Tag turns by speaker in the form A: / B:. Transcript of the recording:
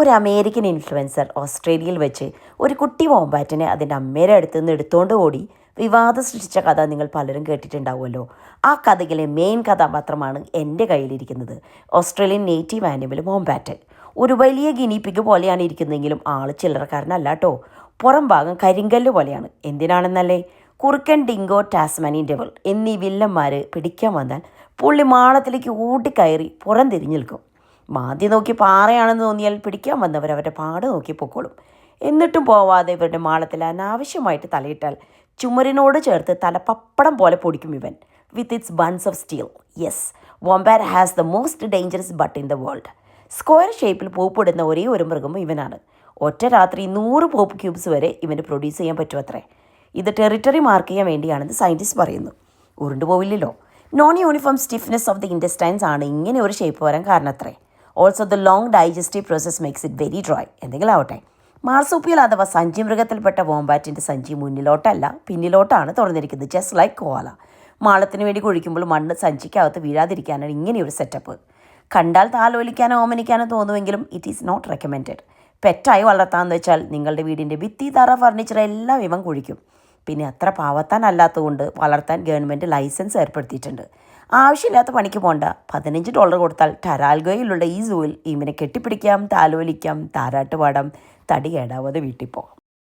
A: ഒരു American influencer ഓസ്ട്രേലിയയിൽ വെച്ച് ഒരു കുട്ടി വോമ്പാറ്റിനെ അതിന്റെ അമ്മയുടെ അടുത്ത് നിന്ന് എടുത്തുകൊണ്ട് ഓടി വിവാദം സൃഷ്ടിച്ച കഥ നിങ്ങൾ പലരും കേട്ടിട്ടുണ്ടാവുമല്ലോ. ആ കഥയിലെ മെയിൻ കഥാപാത്രമാണ് എന്റെ കയ്യിലിരിക്കുന്നത് ഓസ്ട്രേലിയൻ നേറ്റീവ് ആനിമൽ വോമ്പാറ്റ് ഒരു വലിയ ഗിനിപ്പിക്ക് പോലെയാണ് ഇരിക്കുന്നതെങ്കിലും ആൾ ചില്ലറക്കാരനല്ല കേട്ടോ പുറം ഭാഗം കരിങ്കല്ല് പോലെയാണ്. എന്തിനാണെന്നല്ലേ? കുറുക്കൻ ഡിങ്കോ ടാസ്മാനിയൻ ഡെവൽ എന്നീ വില്ലന്മാർ പിടിക്കാൻ വന്നാൽ പുള്ളി മാളത്തിലേക്ക് ഊട്ടിക്കയറി പുറം തിരിഞ്ഞു നിൽക്കും. മാന്തി നോക്കി പാറയാണെന്ന് തോന്നിയാൽ പിടിക്കാൻ വന്നവർ അവരുടെ പാട് നോക്കി പൊക്കോളും. എന്നിട്ടും പോവാതെ ഇവരുടെ മാളത്തിൽ അനാവശ്യമായിട്ട് തലയിട്ടാൽ ചുമരിനോട് ചേർത്ത് തല പപ്പടം പോലെ പൊടിക്കും ഇവൻ. With its buns of steel yes wombat has the most dangerous but in the world square ഷേപ്പിൽ പൂപ്പിടുന്ന ഒരേ ഒരു മൃഗം ഇവനാണ്. ഒറ്റ രാത്രി നൂറ് പോപ്പ് ക്യൂബ്സ് വരെ ഇവന് പ്രൊഡ്യൂസ് ചെയ്യാൻ പറ്റുമത്രേ. ഇത് ടെറിട്ടറി മാർക്ക് ചെയ്യാൻ വേണ്ടിയാണെന്ന് സയന്റിസ്റ്റ് പറയുന്നു. ഉരുണ്ടുപോവില്ലല്ലോ. Non uniform stiffness of the intestines ആണ് ഇങ്ങനെ ഒരു ഷേപ്പ് വരാൻ കാരണത്രേ. Also the long digestive process makes it very dry എന്തെങ്കിലും ആവട്ടെ മാർസൂപ്പിയൽ അഥവാ സഞ്ചി മൃഗത്തിൽപ്പെട്ട വോംബാറ്റിന്റെ സഞ്ചി മുന്നിലോട്ടല്ല പിന്നിലോട്ടാണ് തുറന്നിരിക്കുന്നത് ജസ്റ്റ് ലൈക്ക് കോല മാളത്തിന് വേണ്ടി കുഴിക്കുമ്പോൾ മണ്ണ് സഞ്ചിക്കകത്ത് വീഴാതിരിക്കാനാണ് ഇങ്ങനെയൊരു സെറ്റപ്പ് കണ്ടാൽ താലോലിക്കാനോ ഓമനിക്കാനോ തോന്നുമെങ്കിലും ഇറ്റ് ഈസ് നോട്ട് റെക്കമെൻഡഡ് പെറ്റായി വളർത്താമെന്ന് വെച്ചാൽ നിങ്ങളുടെ വീടിന്റെ ഭിത്തി തറ ഫർണിച്ചർ എല്ലാം ഇവൻ കുഴിക്കും. പിന്നെ അത്ര പാവത്താനല്ലാത്തതുകൊണ്ട് വളർത്താൻ ഗവൺമെന്റ് ലൈസൻസ് ഏർപ്പെടുത്തിയിട്ടുണ്ട്. ആവശ്യമില്ലാത്ത പണിക്ക് പോണ്ട. പതിനഞ്ച് ഡോളർ കൊടുത്താൽ ടരാൽഗോയിലുള്ള ഈ സൂവിൽ ഇവനെ കെട്ടിപ്പിടിക്കാം താലോലിക്കാം താരാട്ട് പാടാം തടി കേടാവാതെ വീട്ടിൽ പോകാം.